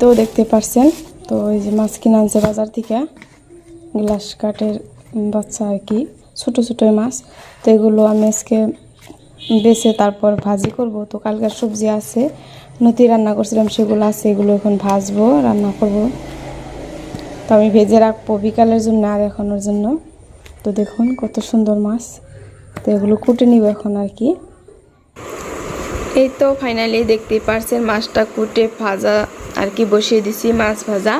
তো দেখতে পারছেন। তো এই যে মাছ কিনে আনছে বাজার থেকে গ্লাস কাঠের বাচ্চা আর কি, ছোটো ছোটো মাছ। তো এগুলো আমি আজকে বেছে তারপর ভাজি করব। তো কালকার সবজি আছে নতি রান্না করছিলাম, সেগুলো আছে, এগুলো এখন ভাজবো, রান্না করব। তো আমি ভেজে রাখব বিকালের জন্য আর এখনোর জন্য। তো দেখুন কত সুন্দর মাছ। তো এগুলো কুটে নিব এখন আর কি। এই তো ফাইনালি দেখতেই পারছেন মাছটা কুটে ভাজা আর কি বসিয়ে দিছি মাছ ভাজা।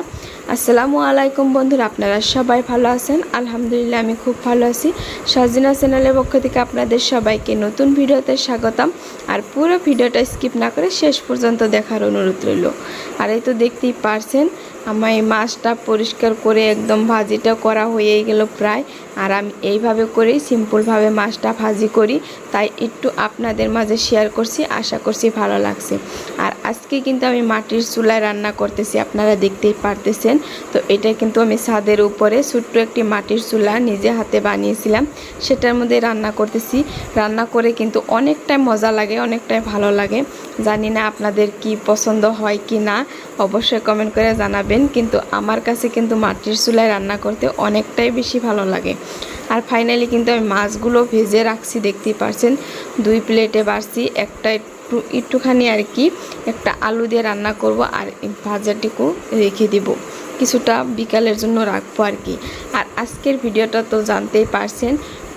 আসসালামু আলাইকুম বন্ধুরা, আপনারা সবাই ভালো আছেন? আলহামদুলিল্লাহ, আমি খুব ভালো আছি। সাজিনা চ্যানেলের পক্ষ থেকে আপনাদের সবাইকে নতুন ভিডিওতে স্বাগতম। আর পুরো ভিডিওটা স্কিপ না করে শেষ পর্যন্ত দেখার অনুরোধ রইল। আর এই তো দেখতেই পারছেন, আমার এই মাছটা পরিষ্কার করে একদম ভাজিটা করা হয়েই গেল প্রায়। আর আমি এইভাবে করেই সিম্পলভাবে মাছটা ভাজি করি। তাই একটু আপনাদের মাঝে শেয়ার করছি, আশা করছি ভালো লাগছে। আর আজকে কিন্তু আমি মাটির চুলায় রান্না করতেছি, আপনারা দেখতেই পারতেছেন। তো এটা কিন্তু আমি ছাদের উপরে ছোট্ট একটি মাটির চুলা নিজে হাতে বানিয়েছিলাম, সেটার মধ্যে রান্না করতেছি। রান্না করে কিন্তু অনেকটাই মজা লাগে, অনেকটাই ভালো লাগে। জানি না আপনাদের কি পছন্দ হয় কি না, অবশ্যই কমেন্ট করে জানাবেন। কিন্তু আমার কাছে কিন্তু মাটির চুলায় রান্না করতে অনেকটাই বেশি ভালো লাগে। আর ফাইনালি কিন্তু আমি মাছগুলো ভেজে রাখছি, দেখতেই পারছেন। দুই প্লেটে বাড়ছি, একটা একটু, একটুখানি আর কি, একটা আলু দিয়ে রান্না করব আর ভাজাটিকেও রেখে দিব। কিছুটা বিকালের জন্য রাখব আর কি। আর আজকের ভিডিওটা তো জানতেই পারছেন,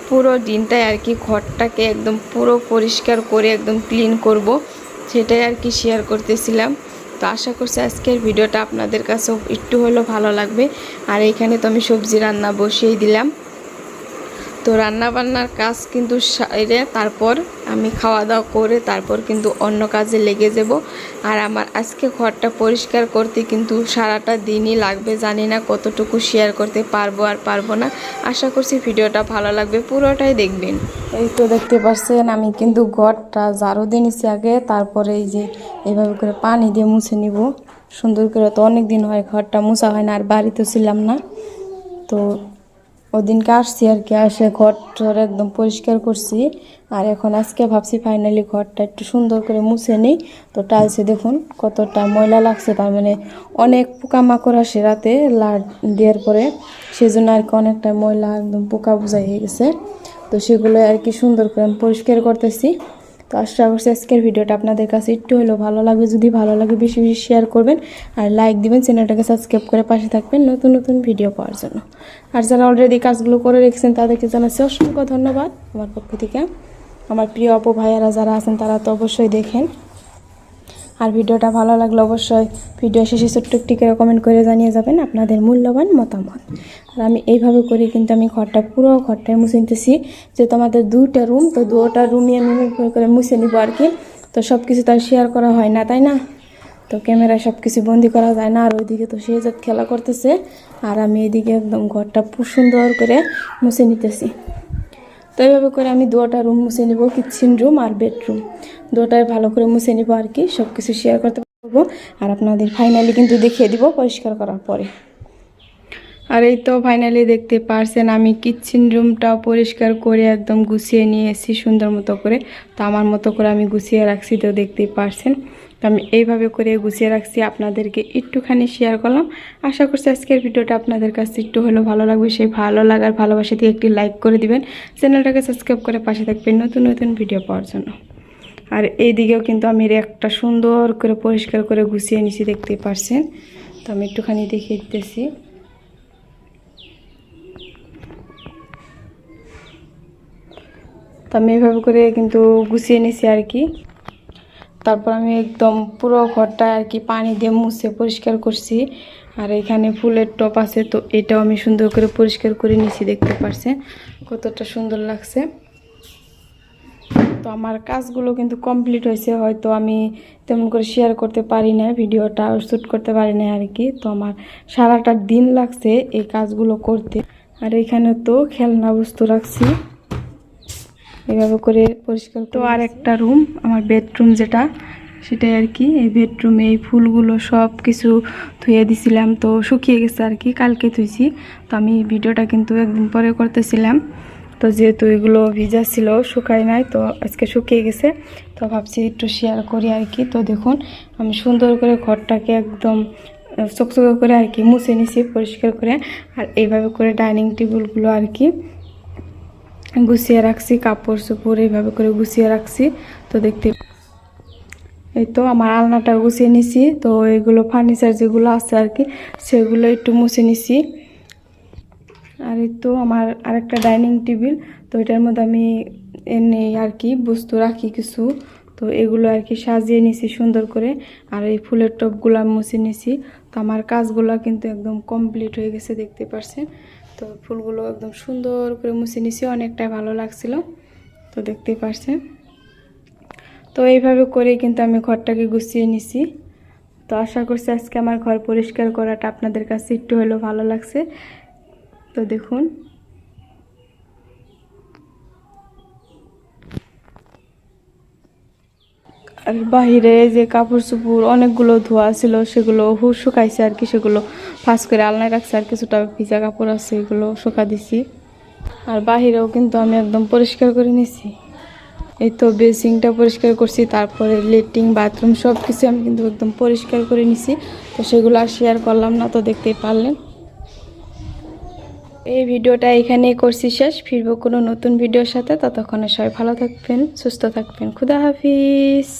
পুরো দিনটাই আর কি ঘরটাকে একদম পুরো পরিষ্কার করে একদম ক্লিন করব, সেটাই আর কি শেয়ার করতেছিলাম। তো আশা করছি আজকের ভিডিওটা আপনাদের কাছেও একটু হলেও ভালো লাগবে। আর এখানে তো আমি সবজি রান্না বসিয়ে দিলাম। তো রান্না বান্নার কাজ কিন্তু সাইরে, তারপর আমি খাওয়া দাওয়া করে তারপর কিন্তু অন্য কাজে লেগে যাব। আর আমার আজকে ঘরটা পরিষ্কার করতে কিন্তু সারাটা দিনই লাগবে, জানি না কতটুকু শেয়ার করতে পারব আর পারব না। আশা করছি ভিডিওটা ভালো লাগবে, পুরোটাই দেখবেন। এই তো দেখতে পাচ্ছেন, আমি কিন্তু ঘরটা ঝাড়ু দিয়ে নিচ্ছি আগে, তারপরে এই যে এইভাবে করে পানি দিয়ে মুছে নিব। সুন্দর করে তো অনেক দিন হয় ঘরটা মুছা হয় না, আর বাড়িতে ছিলাম না। তো ওদিনকে আসছি আর কি, আসে ঘর টর একদম পরিষ্কার করছি। আর এখন আজকে ভাবছি ফাইনালি ঘরটা একটু সুন্দর করে মুছে নিই। তো টাইলসে দেখুন কতটা ময়লা লাগছে, তার মানে অনেক পোকামাকড় আসে রাতে লাট দেওয়ার পরে। সেজন্য আর কি অনেকটা ময়লা একদম পোকা বোঝা হয়ে গেছে। তো সেগুলো আর কি সুন্দর করে আমি পরিষ্কার করতেছি। তো আশা করছি আজকের ভিডিওটা আপনাদের কাছে একটু হলেও ভালো লাগবে। যদি ভালো লাগে, বেশি বেশি শেয়ার করবেন আর লাইক দিবেন চ্যানেলটাকে সাবস্ক্রাইব করে পাশে থাকবেন নতুন নতুন ভিডিও পাওয়ার জন্য। আর যারা অলরেডি কাজগুলো করে রেখেছেন, তাদেরকে জানাচ্ছি অসংখ্য ধন্যবাদ। আমার পক্ষ থেকে আমার প্রিয় অপ ভাইয়ারা যারা আছেন, তারা তো অবশ্যই দেখেন। আর ভিডিওটা ভালো লাগলে অবশ্যই ভিডিও শেষে ছোট্ট একটি কমেন্ট করে জানিয়ে যাবেন আপনাদের মূল্যবান মতামত। আর আমি এইভাবে করে কিন্তু আমি ঘরটা, পুরো ঘরটায় মুছে নিতেছি যেহেতু আমাদের দুইটা রুম তো দুটা রুমই আমি করে মুছে নিব আর কি। তো সব কিছু তো আর শেয়ার করা হয় না, তাই না? তো ক্যামেরায় সব কিছু বন্দি করা যায় না, আর ওইদিকে তো সে যাত খেলা করতেছে। আর আমি এদিকে একদম ঘরটা সুন্দর করে মুছে নিতেছি। তো এইভাবে করে আমি দুটা রুম মুছে নিব কিচেন রুম আর বেডরুম দুটাই ভালো করে মুছে নিব আর কি সব কিছু শেয়ার করতে পারব। আর আপনাদের ফাইনালি কিন্তু দেখিয়ে দিব, পরিষ্কার করার পরে। আর এই তো ফাইনালি দেখতে পারছেন আমি কিচেন রুমটাও পরিষ্কার করে একদম গুছিয়ে নিয়ে এসেছি সুন্দর মতো করে। তো আমার মতো করে আমি গুছিয়ে রাখছি তো দেখতেই পারছেন। তো আমি এইভাবে করে গুছিয়ে রাখছি, আপনাদেরকে একটুখানি শেয়ার করলাম। আশা করছি আজকের ভিডিওটা আপনাদের কাছে একটু হলেও ভালো লাগবে। সেই ভালো লাগার ভালোবাসা দিয়ে একটি লাইক করে দিবেন। চ্যানেলটাকে সাবস্ক্রাইব করে পাশে থাকবেন নতুন নতুন ভিডিও পাওয়ার জন্য। আর এই দিকেও কিন্তু আমি একটা সুন্দর করে পরিষ্কার করে গুছিয়ে নিছি দেখতেই পারছেন। তো আমি একটুখানি দেখিয়ে দিতেছি। আমি এভাবে করে কিন্তু গুছিয়ে নিছি আর কি। তারপর আমি একদম পুরো ঘরটা আর কি পানি দিয়ে মুছে পরিষ্কার করছি। আর এখানে ফুলের টপ আছে, তো এটাও আমি সুন্দর করে পরিষ্কার করে নিছি, দেখতে পারছেন? কতটা সুন্দর লাগছে। তো আমার কাজগুলো কিন্তু কমপ্লিট হয়েছে, হয়তো আমি তেমন করে শেয়ার করতে পারি না, ভিডিওটা শ্যুট করতে পারি না আর কি। তো আমার সারাটা দিন লাগছে এই কাজগুলো করতে। আর এখানে তো খেলনা বস্তু রাখছি। এভাবে করে পরিষ্কার তো আর একটা রুম আমার বেডরুম যেটা সেটাই আর কি। এই বেডরুমে এই ফুলগুলো সব কিছু ধুয়ে দিছিলাম তো শুকিয়ে গেছে আর কি কালকে ধুইছি। তো আমি ভিডিওটা কিন্তু একদিন পরে করতেছিলাম। তো যেহেতু এগুলো ভিজা ছিল শুকায় নাই তো আজকে শুকিয়ে গেছে। তো ভাবছি একটু শেয়ার করি আর কি। তো দেখুন আমি সুন্দর করে ঘরটাকে একদম চকচকে করে আর কি মুছে নিছি পরিষ্কার করে। আর এইভাবে করে ডাইনিং টেবিলগুলো আর কি। গুছিয়ে রাখছি, কাপড় চোপড় এইভাবে করে গুছিয়ে রাখছি। তো দেখতে এই তো আমার আলনাটা গুছিয়ে নিছি। তো এগুলো ফার্নিচার যেগুলো আছে আর কি, সেগুলো একটু মুছে নিছি। আর এই তো আমার আরেকটা ডাইনিং টেবিল তো এটার মধ্যে আমি এনে আর কি বস্তু রাখি কিছু। তো এগুলো আর কি সাজিয়ে নিছি সুন্দর করে। আর এই ফুলের টপগুলো আমি মুছে নিছি। তো আমার কাজগুলো কিন্তু একদম কমপ্লিট হয়ে গেছে দেখতে পারছেন। তো ফুলগুলো একদম সুন্দর করে মুছে নিছি, অনেকটাই ভালো লাগছিল। তো দেখতেই পারছেন। তো এইভাবে করে কিন্তু আমি ঘরটাকে গুছিয়ে নিছি। তো আশা করছি আজকে আমার ঘর পরিষ্কার করাটা আপনাদের কাছে একটু হলেও ভালো লাগছে। তো দেখুন আর বাহিরে যে কাপড় চোপড় অনেকগুলো ধোয়া ছিল, সেগুলো শুকাইছে আর কি, সেগুলো ফাঁস করে আলনায় রাখছে আর কিছুটা ভিজা কাপড় আছে, এগুলো শুকা দিছি। আর বাহিরেও কিন্তু আমি একদম পরিষ্কার করে নিছি। এই তো বেসিংটা পরিষ্কার করছি, তারপরে লেট্রিন, বাথরুম সব কিছু আমি কিন্তু একদম পরিষ্কার করে নিছি। তো সেগুলো আর শেয়ার করলাম না, তো দেখতেই পারলেন। এই ভিডিওটা এখানেই করছি শেষ। ফিরবো কোনো নতুন ভিডিওর সাথে, ততক্ষণে সবাই ভালো থাকবেন, সুস্থ থাকবেন। খুদা হাফিজ।